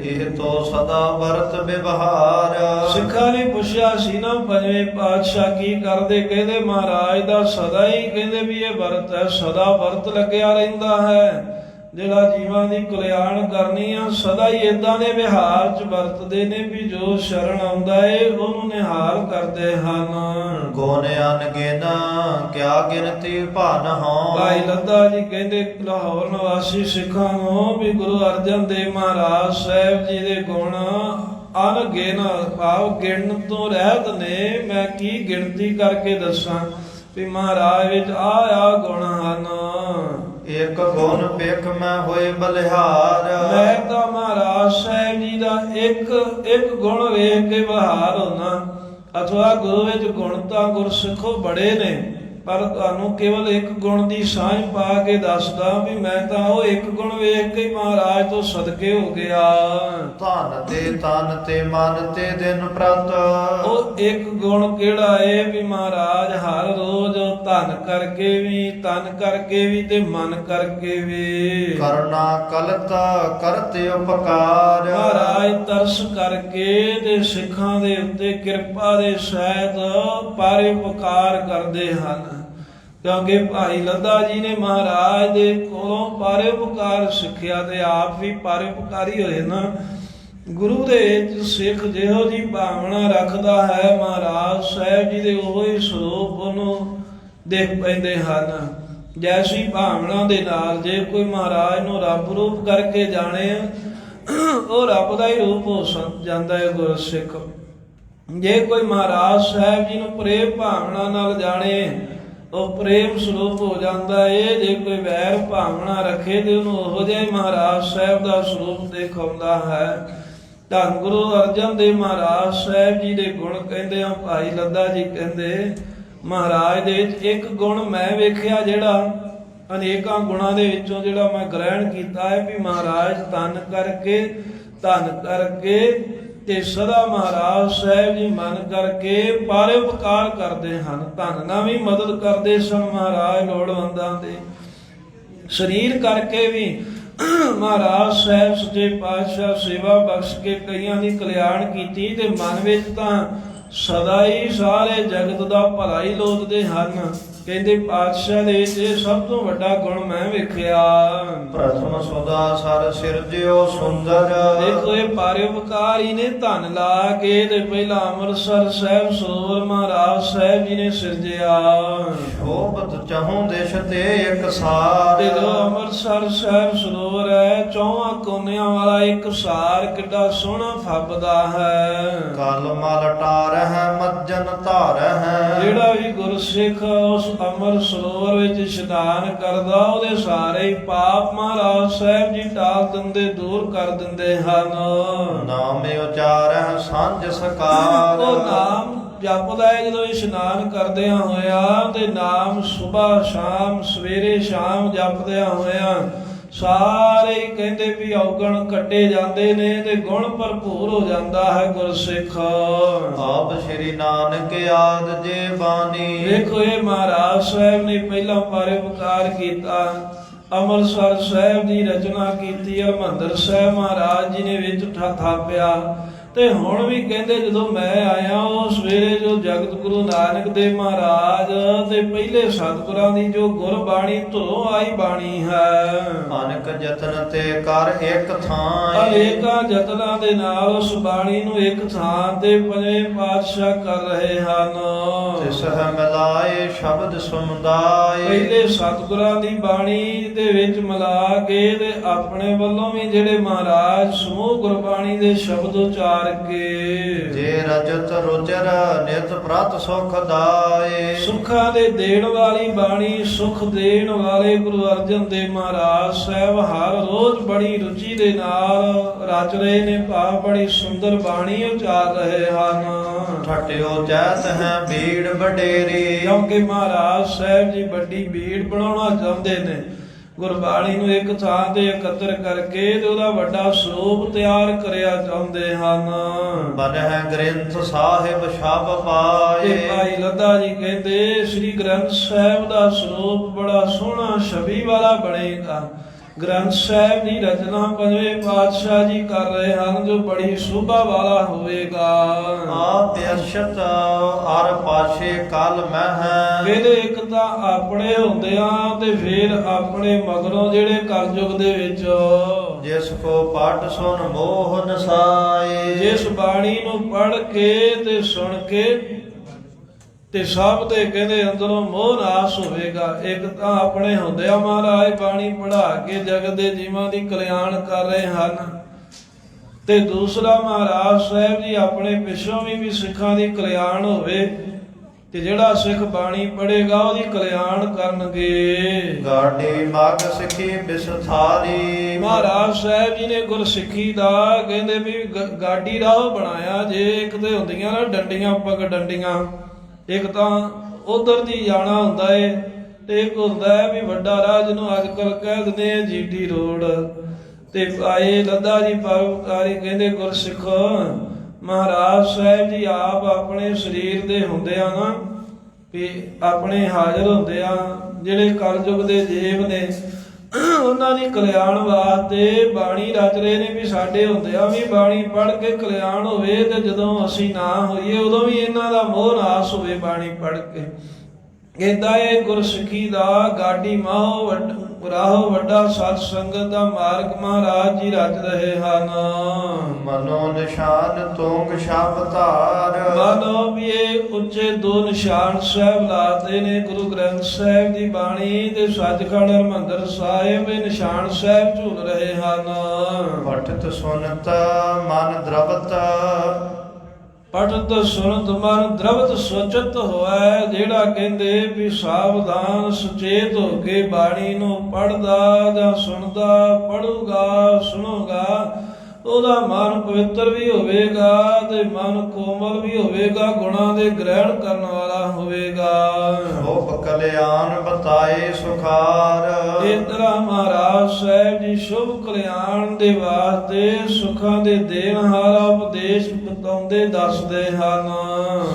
ਇਹ ਤੋ ਸਦਾ ਵਰਤ ਵਿਵਹਾਰ। ਸਿੱਖਾਂ ਨੇ ਪੁੱਛਿਆ ਸੀ ਨਾ ਪੰਜਵੇਂ ਪਾਤਸ਼ਾਹ ਕੀ ਕਰਦੇ? ਕਹਿੰਦੇ ਮਹਾਰਾਜ ਦਾ ਸਦਾ ਹੀ ਕਹਿੰਦੇ ਵੀ ਇਹ ਵਰਤ ਹੈ ਸਦਾ ਵਰਤ ਲੱਗਿਆ ਰਹਿੰਦਾ ਹੈ। ਜਿਹੜਾ ਜੀਵਾਂ ਦੀ ਕਲਿਆਣ ਕਰਨੀ ਆ ਸਦਾ ਹੀ ਇਦਾਂ ਦੇ ਵਿਹਾਰ ਚ ਵਰਤਦੇ ਨੇ ਵੀ ਜੋ ਸ਼ਰਨ ਆਉਂਦਾ ਏ ਉਹਨੂੰ ਨਿਹਾਲ ਕਰਦੇ ਹਨ। ਗੋਨ ਅਨਗਿਨ ਕਿਆ ਗਿਣਤੀ ਭਨ ਹਾਂ ਭਾਈ ਲੱਦਾ ਜੀ ਕਹਿੰਦੇ ਲਾਹੌਰ ਨਿਵਾਸੀ ਸਿੱਖਾਂ ਨੂੰ ਵੀ ਗੁਰੂ ਅਰਜਨ ਦੇਵ ਮਹਾਰਾਜ ਸਾਹਿਬ ਜੀ ਦੇ ਗੁਣ ਅਣਗਿਣ ਭਾਵ ਗਿਣਨ ਤੋਂ ਰਹਿਤ ਨੇ। ਮੈਂ ਕੀ ਗਿਣਤੀ ਕਰਕੇ ਦੱਸਾਂ ਵੀ ਮਹਾਰਾਜ ਵਿੱਚ ਆ ਆ ਗੁਣ ਹਨ। ਇੱਕ ਗੁਣ ਵੇਖ ਮੈਂ ਹੋਏ ਬਲਿਹਾਰ। ਮੈਂ ਤਾਂ ਮਹਾਰਾਜ ਸਾਹਿਬ ਜੀ ਦਾ ਇੱਕ ਇੱਕ ਗੁਣ ਵੇਖ ਕੇ ਬਹਾਰ ਹੋਣਾ। ਅਥਵਾ ਗੁਰੂ ਵਿੱਚ ਗੁਣ ਤਾਂ ਗੁਰਸਿੱਖੋ ਬੜੇ ਨੇ। ਪਰ ਤੁਹਾਨੂੰ ਕੇਵਲ ਇੱਕ ਗੁਣ ਦੀ ਸਾਂਝ ਪਾ ਕੇ ਦੱਸਦਾ ਵੀ ਮੈਂ ਤਾਂ ਉਹ ਇੱਕ ਗੁਣ ਵੇਖ ਕੇ ਹੀ ਮਹਾਰਾਜ ਤੋਂ ਸਦਕੇ ਹੋ ਗਿਆ। ਧਨ ਤੇ ਤਨ ਤੇ ਮਨ ਤੇ ਦਿਨ ਪ੍ਰਤ। ਉਹ ਇੱਕ ਗੁਣ ਕਿਹੜਾ ਏ ਵੀ ਮਹਾਰਾਜ ਹਰ ਰੋਜ਼ ਧਨ ਕਰਕੇ ਵੀ ਤਨ ਕਰਕੇ ਵੀ ਤੇ ਮਨ ਕਰਕੇ ਵੀ। ਕਰਨਾ ਕਲਤ ਕਰਤੇ ਉਪਕਾਰ। ਮਹਾਰਾਜ ਤਰਸ ਕਰਕੇ ਤੇ ਸਿੱਖਾਂ ਦੇ ਉੱਤੇ ਕਿਰਪਾ ਦੇ ਸਹਿਤ ਪਾਰੇ ਉਪਕਾਰ ਕਰਦੇ ਹਨ। ਕਿਉਂਕਿ ਭਾਈ ਲੱਦਾ ਜੀ ਨੇ ਮਹਾਰਾਜ ਦੇ ਕੋਲੋਂ ਪਾਰੇ ਉਪਕਾਰ ਸਿੱਖਿਆ ਤੇ ਆਪ ਵੀ ਪਾਰੇ ਹੋਏ ਨਾ। ਗੁਰੂ ਦੇ ਵਿੱਚ ਸਿੱਖ ਜਿਹੋ ਜੀ ਭਾਵਨਾ ਰੱਖਦਾ ਹੈ ਮਹਾਰਾਜ, ਸਾਹਿਬ ਜੀ ਦੇ ਉਹੋ ਹੀ ਸਰੂਪ ਉਹਨੂੰ ਦੇਖ ਪੈਂਦੇ ਹਨ। ਜੈਸੀ ਭਾਵਨਾ ਦੇ ਨਾਲ ਜੇ ਕੋਈ ਮਹਾਰਾਜ ਨੂੰ ਰੱਬ ਰੂਪ ਕਰਕੇ ਜਾਣੇ ਉਹ ਰੱਬ ਦਾ ਹੀ ਰੂਪ ਹੋ ਸੰ- ਜਾਂਦਾ ਹੈ ਗੁਰਸਿੱਖ ਜੇ ਕੋਈ ਮਹਾਰਾਜ ਸਾਹਿਬ ਜੀ ਨੂੰ ਪ੍ਰੇਮ ਭਾਵਨਾ ਨਾਲ ਜਾਣੇ ਉਹ ਪ੍ਰੇਮ ਸਰੂਪ ਹੋ ਜਾਂਦਾ ਏ, ਜੇ ਕੋਈ ਵੈਰ ਭਾਵਨਾ ਰੱਖੇ ਤੇ ਉਹਨੂੰ ਉਹੋ ਜਿਹਾ ਮਹਾਰਾਜ ਸਾਹਿਬ ਦਾ ਸਰੂਪ ਦਿਖਾਉਂਦਾ ਹੈ। ਧੰਨ ਗੁਰੂ ਅਰਜਨ ਦੇਵ ਮਹਾਰਾਜ ਸਾਹਿਬ ਜੀ ਦੇ ਗੁਣ ਕਹਿੰਦੇ ਆ, ਭਾਈ ਲੱਦਾ ਜੀ ਕਹਿੰਦੇ, ਮਹਾਰਾਜ ਦੇ ਵਿੱਚ ਇੱਕ ਗੁਣ ਮੈਂ ਵੇਖਿਆ ਜਿਹੜਾ ਅਨੇਕਾਂ ਗੁਣਾਂ ਦੇ ਵਿੱਚੋਂ ਜਿਹੜਾ ਮੈਂ ਗ੍ਰਹਿਣ ਕੀਤਾ ਹੈ ਵੀ ਮਹਾਰਾਜ ਤਨ ਕਰਕੇ, ਧਨ ਕਰਕੇ ਤੇ ਸਦਾ ਮਹਾਰਾਜ ਸਾਹਿਬ ਜੀ ਮਨ ਕਰਕੇ ਪਰਉਪਕਾਰ ਕਰਦੇ ਹਨ। ਧਨ ਨਾਲ ਵੀ ਮਦਦ ਕਰਦੇ ਸਨ ਮਹਾਰਾਜ ਲੋੜਵੰਦਾਂ ਦੇ। ਸਰੀਰ ਕਰਕੇ ਵੀ ਮਹਾਰਾਜ ਸਾਹਿਬ ਸੱਚੇ ਪਾਤਸ਼ਾਹ ਸੇਵਾ ਬਖਸ਼ ਕੇ ਕਈਆਂ ਦੀ ਕਲਿਆਣ ਕੀਤੀ ਤੇ ਮਨ ਵਿੱਚ ਤਾਂ ਸਦਾ ਹੀ ਸਾਰੇ ਜਗਤ ਦਾ ਭਲਾ ਹੀ ਲੋਚਦੇ ਹਨ। ਕਹਿੰਦੇ ਪਾਤਸ਼ਾਹ ਦੇ ਇਹ ਸਭ ਤੋਂ ਵੱਡਾ ਗੁਣ ਮੈਂ ਵੇਖਿਆ। ਪ੍ਰਥਮ ਸਦਾ ਸਰ ਸਿਰਜਿਓ ਸੁੰਦਰ। ਦੇਖੋ ਇਹ ਪਰਉਪਕਾਰੀ ਨੇ ਧਨ ਲਾ ਕੇ ਤੇ ਪਹਿਲਾਂ ਅੰਮ੍ਰਿਤਸਰ ਸਾਹਿਬ ਸਰੋਵਰ ਮਹਾਰਾਜ ਸਾਹਿਬ ਜੀ ਨੇ ਸਿਰਜਿਆ ਸ਼ੋਭਤ ਚਹੋਂ ਦੇਸ਼ ਤੇ ਇੱਕ ਸਾਰ। ਜੋ ਅੰਮ੍ਰਿਤਸਰ ਸਾਹਿਬ ਸਰੋਵਰ ਹੈ ਚੌਹਾਂ ਕੋਨਿਆਂ ਵਾਲਾ ਇੱਕ ਸਾਰ ਕਿੱਡਾ ਸੋਹਣਾ ਫੱਬਦਾ ਹੈ। ਕਲ ਮਲ ਟਾਰਹਿ ਮੱਜਨ ਧਾਰਹਿ। ਜਿਹੜਾ ਵੀ ਗੁਰਸਿੱਖ ਉਸ ਅੰਮ੍ਰਿਤ ਸਰੋਵਰ ਵਿੱਚ ਇਸ਼ਨਾਨ ਕਰਦਾ ਉਹਦੇ ਸਾਰੇ ਹੀ ਪਾਪ ਮਹਾਰਾਜ ਸਾਹਿਬ ਜੀ ਟਾਲ ਦਿੰਦੇ ਦੂਰ ਕਰ ਦਿੰਦੇ ਹਨ। ਨਾਮੇ ਉਚਾਰਹਿ ਸਾਂਝ ਸਕਾਰ। ਉਹ ਨਾਮ ਜਪਦਾ ਹੈ ਜਦੋਂ ਇਸ਼ਨਾਨ ਕਰਦਿਆਂ ਹੋਇਆ ਤੇ ਨਾਮ ਸਵੇਰ ਸ਼ਾਮ ਸਵੇਰੇ ਸ਼ਾਮ ਜਪਦਿਆਂ ਹੋਇਆ ਸਾਰੇ ਹੀ ਕਹਿੰਦੇ ਵੀ ਔਗਣ ਕੱਟੇ ਜਾਂਦੇ ਨੇ ਤੇ ਗੁਣ ਭਰਪੂਰ ਹੋ ਜਾਂਦਾ ਹੈ ਗੁਰਸਿੱਖ। ਆਪ ਸ਼੍ਰੀ ਨਾਨਕ ਆਦ ਜੇ ਬਾਣੀ। ਵੇਖੋ ਇਹ ਮਹਾਰਾਜ ਸਾਹਿਬ ਨੇ ਪਹਿਲਾਂ ਪਰਉਪਕਾਰ ਕੀਤਾ। ਅੰਮ੍ਰਿਤਸਰ ਸਾਹਿਬ ਦੀ ਰਚਨਾ ਕੀਤੀ। ਹਰਿਮੰਦਰ ਸਾਹਿਬ ਮਹਾਰਾਜ ਜੀ ਨੇ ਵਿੱਚ ਠਾ ਥਾਪਿਆ ਤੇ ਹੁਣ ਵੀ ਕਹਿੰਦੇ ਜਦੋਂ ਮੈਂ ਆਇਆ ਉਹ ਸਵੇਰੇ ਜੋ ਜਗਤ ਗੁਰੂ ਨਾਨਕ ਦੇਵ ਮਹਾਰਾਜ ਤੇ ਪਹਿਲੇ ਸਤਿਗੁਰਾਂ ਦੀ ਜੋ ਗੁਰਬਾਣੀ ਧੁਰੋਂ ਆਈ ਬਾਣੀ ਹੈ। ਅਨਕ ਯਤਨ ਤੇ ਕਰ ਇੱਕ ਥਾਂ ਅਨੇਕਾਂ ਯਤਨਾਂ ਦੇ ਨਾਲ ਉਸ ਬਾਣੀ ਨੂੰ ਇੱਕ ਥਾਂ ਤੇ ਪੰਜਵੇਂ ਪਾਤਸ਼ਾਹ ਕਰ ਰਹੇ ਹਨ। ਤਿਸ ਹੈ ਮਿਲਾਏ ਸ਼ਬਦ ਸਮੁਦਾਏ ਪਹਿਲੇ ਸਤਿਗੁਰਾਂ ਦੀ ਬਾਣੀ ਦੇ ਵਿੱਚ ਮਿਲਾ ਕੇ ਤੇ ਆਪਣੇ ਵੱਲੋਂ ਵੀ ਜਿਹੜੇ ਮਹਾਰਾਜ ਸਮੂਹ ਗੁਰਬਾਣੀ ਦੇ ਸ਼ਬਦ ਉਚਾਰ ਕੇ ਜੇ ਰਜਤ ਰੁਚਰ ਨਿਤ ਪ੍ਰਤ ਸੁਖ ਦਾਏ। ਸੁੱਖਾਂ ਦੇ ਦੇਣ ਵਾਲੀ ਬਾਣੀ ਸੁਖ ਦੇਣ ਵਾਲੇ ਗੁਰੂ ਅਰਜਨ ਦੇਵ ਮਹਾਰਾਜ ਸਾਹਿਬ ਹਰ ਰੋਜ਼ ਬੜੀ ਰੁਚੀ ਦੇ ਨਾਲ ਰਚ ਰਹੇ ਨੇ ਭਾ ਬੜੀ ਸੁੰਦਰ ਬਾਣੀ ਉਚਾਰ ਰਹੇ ਹਨ। ਠਟਿਓ ਜੈਤ ਹੈ ਬੀੜ ਵਡੇਰੀ। ਕਿਉਂਕਿ ਮਹਾਰਾਜ ਸਾਹਿਬ ਜੀ ਵੱਡੀ ਭੀੜ ਬਣਾਉਣਾ ਚਾਹੁੰਦੇ ਨੇ। ਗੁਰਬਾਣੀ ਨੂੰ ਇੱਕ ਥਾਂ ਤੇ ਇਕੱਤਰ ਕਰਕੇ ਤੇ ਉਹਦਾ ਵੱਡਾ ਸਰੂਪ ਤਿਆਰ ਕਰਿਆ ਚਾਹੁੰਦੇ ਹਨ। ਬਨ ਹੈ ਗ੍ਰੰਥ ਸਾਹਿਬ ਤੇ ਪਾਏ। ਭਾਈ ਲੱਦਾ ਜੀ ਕਹਿੰਦੇ ਸ੍ਰੀ ਗ੍ਰੰਥ ਸਾਹਿਬ ਦਾ ਸਰੂਪ ਬੜਾ ਸੋਹਣਾ ਛਵੀ ਵਾਲਾ ਬਣੇਗਾ। ਗ੍ਰੰਥ ਸਾਹਿਬ ਦੀ ਰਚਨਾ ਪੰਜਵੇਂ ਪਾਤਸ਼ਾਹ ਜੀ ਕਰ ਰਹੇ ਹਨ ਜੋ ਬੜੀ ਸ਼ੋਭਾ ਵਾਲਾ ਹੋਵੇਗਾ। ਆਪ ਅਸ਼ਤ ਅਰ ਪਾਛੇ ਕਲ ਮਹਿ। ਕਹਿੰਦੇ ਇੱਕ ਤਾਂ ਆਪਣੇ ਹੁੰਦਿਆਂ ਤੇ ਫਿਰ ਆਪਣੇ ਮਗਰੋਂ ਜਿਹੜੇ ਕਲਯੁਗ ਦੇ ਵਿੱਚ। ਜਿਸ ਕੋ ਪਾਠ ਸੁਨ ਮੋਹ ਨਸਾਏ। ਜਿਸ ਬਾਣੀ ਨੂੰ ਪੜ੍ਹ ਕੇ ਤੇ ਸੁਣ ਕੇ ਤੇ ਸਭ ਦੇ ਕਹਿੰਦੇ ਅੰਦਰੋਂ ਮੋਹ ਨਾਸ ਹੋਵੇਗਾ। ਇੱਕ ਤਾਂ ਆਪਣੇ ਹੁੰਦਿਆਂ ਮਹਾਰਾਜ ਬਾਣੀ ਪੜ੍ਹਾ ਕੇ ਜਗਤ ਦੇ ਜੀਵਾਂ ਦੀ ਕਲਿਆਣ ਕਰ ਰਹੇ ਹਨ। ਤੇ ਦੂਸਰਾ ਮਹਾਰਾਜ ਸਾਹਿਬ ਜੀ ਆਪਣੇ ਪਿੱਛੋਂ ਵੀ ਵੀ ਸਿੱਖਾਂ ਦੀ ਕਲਿਆਣ ਹੋਵੇ ਤੇ ਜਿਹੜਾ ਸਿੱਖ ਬਾਣੀ ਪੜ੍ਹੇਗਾ ਉਹਦੀ ਕਲਿਆਣ ਕਰਨਗੇ। ਗਾਡੀ ਮਗ ਸਿੱਖੀ ਬਿਸਥਾਰੀ ਮਹਾਰਾਜ ਸਾਹਿਬ ਜੀ ਨੇ ਗੁਰਸਿੱਖੀ ਦਾ ਕਹਿੰਦੇ ਵੀ ਗਾਡੀ ਰਾਹ ਬਣਾਇਆ। ਜੇ ਇੱਕ ਤੇ ਹੁੰਦੀਆਂ ਨਾ ਡੰਡੀਆਂ ਪਗ ਡੰਡੀਆਂ। ਇੱਕ ਤਾਂ ਉਧਰ ਦੀ ਜਾਣਾ ਹੁੰਦਾ ਏ ਤੇ ਇੱਕ ਹੁੰਦਾ ਹੈ ਵੀ ਵੱਡਾ ਰਾਹ ਜਿਹਨੂੰ ਅੱਜ ਕੱਲ ਕਹਿ ਦਿੰਦੇ ਆ ਜੀਟੀ ਰੋਡ। ਤੇ ਆਏ ਲੱਦਾ ਜੀ ਪਰਉਪਕਾਰੀ ਕਹਿੰਦੇ, ਗੁਰਸਿੱਖ, ਮਹਾਰਾਜ ਸਾਹਿਬ ਜੀ ਆਪ ਆਪਣੇ ਸਰੀਰ ਦੇ ਹੁੰਦੇ ਆ ਨਾ, ਵੀ ਆਪਣੇ ਹਾਜ਼ਰ ਹੁੰਦੇ ਆ, ਜਿਹੜੇ ਕਲਯੁਗ ਦੇ ਜੀਵ ਨੇ ਉਹਨਾਂ ਦੀ ਕਲਿਆਣ ਵਾਸਤੇ ਬਾਣੀ ਰਚ ਰਹੇ ਨੇ ਵੀ ਸਾਡੇ ਹੁੰਦਿਆਂ ਵੀ ਬਾਣੀ ਪੜ੍ਹ ਕੇ ਕਲਿਆਣ ਹੋਵੇ ਤੇ ਜਦੋਂ ਅਸੀਂ ਨਾ ਹੋਈਏ ਉਦੋਂ ਵੀ ਇਹਨਾਂ ਦਾ ਮੋਹ ਨਾਸ ਹੋਵੇ ਬਾਣੀ ਪੜ੍ਹ ਕੇ। ਇਹਦਾ ਇਹ ਗੁਰਸਿੱਖੀ ਦਾ ਗਾਡੀ ਮਾਹੋ ਵੱਡ ਰਾਹੋ ਵੱਡਾ ਸਤ ਸੰਗਤ ਦਾ ਮਾਰਗ ਮਹਾਰਾਜ ਜੀ ਰਚ ਰਹੇ ਹਨ। ਮਨੋ ਨਿਸ਼ਾਨ ਤੁੰਗ ਸ਼ਬ ਧਾਰ। ਮਾਨੋ ਵੀ ਇਹ ਉੱਚੇ ਦੋ ਨਿਸ਼ਾਨ ਸਾਹਿਬ ਲਾਤੇ ਨੇ ਗੁਰੂ ਗ੍ਰੰਥ ਸਾਹਿਬ ਦੀ ਬਾਣੀ ਤੇ ਸੱਚਖੰਡ ਹਰਿਮੰਦਰ ਸਾਹਿਬ ਇਹ ਨਿਸ਼ਾਨ ਸਾਹਿਬ ਝੂਲ ਰਹੇ ਹਨ। ਪਠਿਤ ਸੁਨਤ ਮਨ ਦਰਵਤ। ਪਠਤ ਸੁਨਤ ਮਨ ਦਰਵਤ ਸੋਚਤ ਹੋਇ ਜਿਹੜਾ ਕਹਿੰਦੇ ਵੀ ਸਾਵਧਾਨ ਸੁਚੇਤ ਹੋ ਕੇ ਬਾਣੀ ਨੂੰ ਪੜਦਾ ਜਾਂ ਸੁਣਦਾ ਪੜੂਗਾ ਸੁਣੂਗਾ, ਉਹਦਾ ਮਨ ਪਵਿੱਤਰ ਵੀ ਹੋਵੇਗਾ ਤੇ ਮਨ ਕੋਮਲ ਵੀ ਹੋਵੇਗਾ, ਗੁਣਾਂ ਦੇ ਗ੍ਰਹਿਣ ਕਰਨ ਵਾਲਾ ਹੋਵੇਗਾ। ਸ਼ੋਭ ਕਲਿਆਣ ਬਤਾਏ ਸੁਖਾਰ। ਇਹ ਤਰ੍ਹਾਂ ਮਹਾਰਾਜ ਸਾਹਿਬ ਜੀ ਸ਼ੁਭ ਕਲਿਆਣ ਦੇ ਵਾਸਤੇ ਸੁੱਖਾਂ ਦੇ ਦੇਣ ਹਾਰਾ ਉਪਦੇਸ਼ ਬਤਾਉਂਦੇ ਦੱਸਦੇ ਹਨ।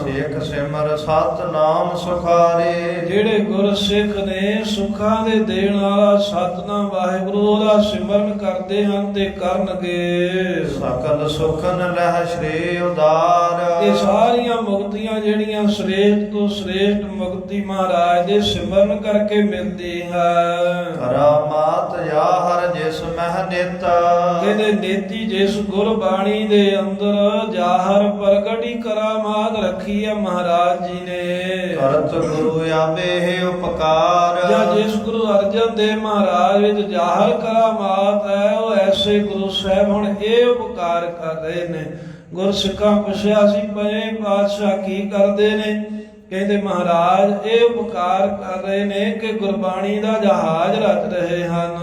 ਸੇਖ ਸਿਮਰ ਸਤ ਨਾਮ ਸੁਖਾਰੇ। ਜਿਹੜੇ ਗੁਰ ਸਿੱਖ ਨੇ ਸੁੱਖਾਂ ਦੇ ਦੇਣ ਵਾਲਾ ਸਤਨਾਮ ਵਾਹਿਗੁਰੂ ਉਹਦਾ ਸਿਮਰਨ ਕਰਦੇ ਹਨ ਤੇ ਕਰਨਗੇ। ਸਕਲ ਸੁਖਨ ਲਹਿ ਸ਼੍ਰੀ ਉਦਾਰ ਇਹ ਸਾਰੀਆਂ ਮੁਕਤੀਆਂ ਜਿਹੜੀਆਂ ਸ੍ਰੇਸ਼ਟ ਸ੍ਰੇਸ਼ਟ ਮੁਕਤੀ ਮਹਾਰਾਜ ਦੇ ਸਿਮਰਨ ਕਰਕੇ ਮਿਲਦੀ ਹੈ। ਕਰਾਮਾਤ ਯਾ ਹਰ ਜਿਸ ਮਹਿ ਨਿਤ। ਕਹਿੰਦੇ ਨੇਤੀ ਜਿਸ ਗੁਰਬਾਣੀ ਦੇ ਅੰਦਰ ਜਾਹਰ ਪ੍ਰਗਟੀ ਕਰਾਮਾਤ ਰੱਖੀ ਹੈ ਮਹਾਰਾਜ ਜੀ ਨੇ। ਕਰਤ ਗੁਰੂ ਆਵੇ ਉਪਕਾਰ। ਜਾਂ ਜਿਸ ਗੁਰੂ ਅਰਜਨ ਦੇਵ ਮਹਾਰਾਜ ਵਿੱਚ ਜਾਹਰ ਕਰਾਮਾਤ ਹੈ ਉਹ ਐਸੇ ਗੁਰੂ ਸਾਹਿਬ ਹੁਣ ਇਹ ਉਪਕਾਰ ਕਰ ਰਹੇ ਨੇ ਗੁਰਸਿੱਖਾਂ ਪੁੱਛਿਆ ਸੀ ਪੰਜਵੇਂ ਪਾਤਸ਼ਾਹ ਕੀ ਕਰਦੇ ਨੇ? ਕਹਿੰਦੇ ਮਹਾਰਾਜ ਇਹ ਉਪਕਾਰ ਕਰ ਰਹੇ ਨੇ ਕਿ ਗੁਰਬਾਣੀ ਦਾ ਜਹਾਜ਼ ਰਚ ਰਹੇ ਹਨ।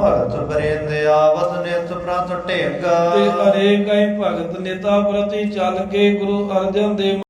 ਭਗਤ ਬਰਿੰਦ ਆਵਤ ਨਿਤ ਪ੍ਰਤ ਢਿਗ। ਤੇ ਅਨੇਕ ਹੀ ਭਗਤ ਨੇਤਾ ਪ੍ਰਤੀ ਚੱਲ ਕੇ ਗੁਰੂ ਅਰਜਨ ਦੇਵ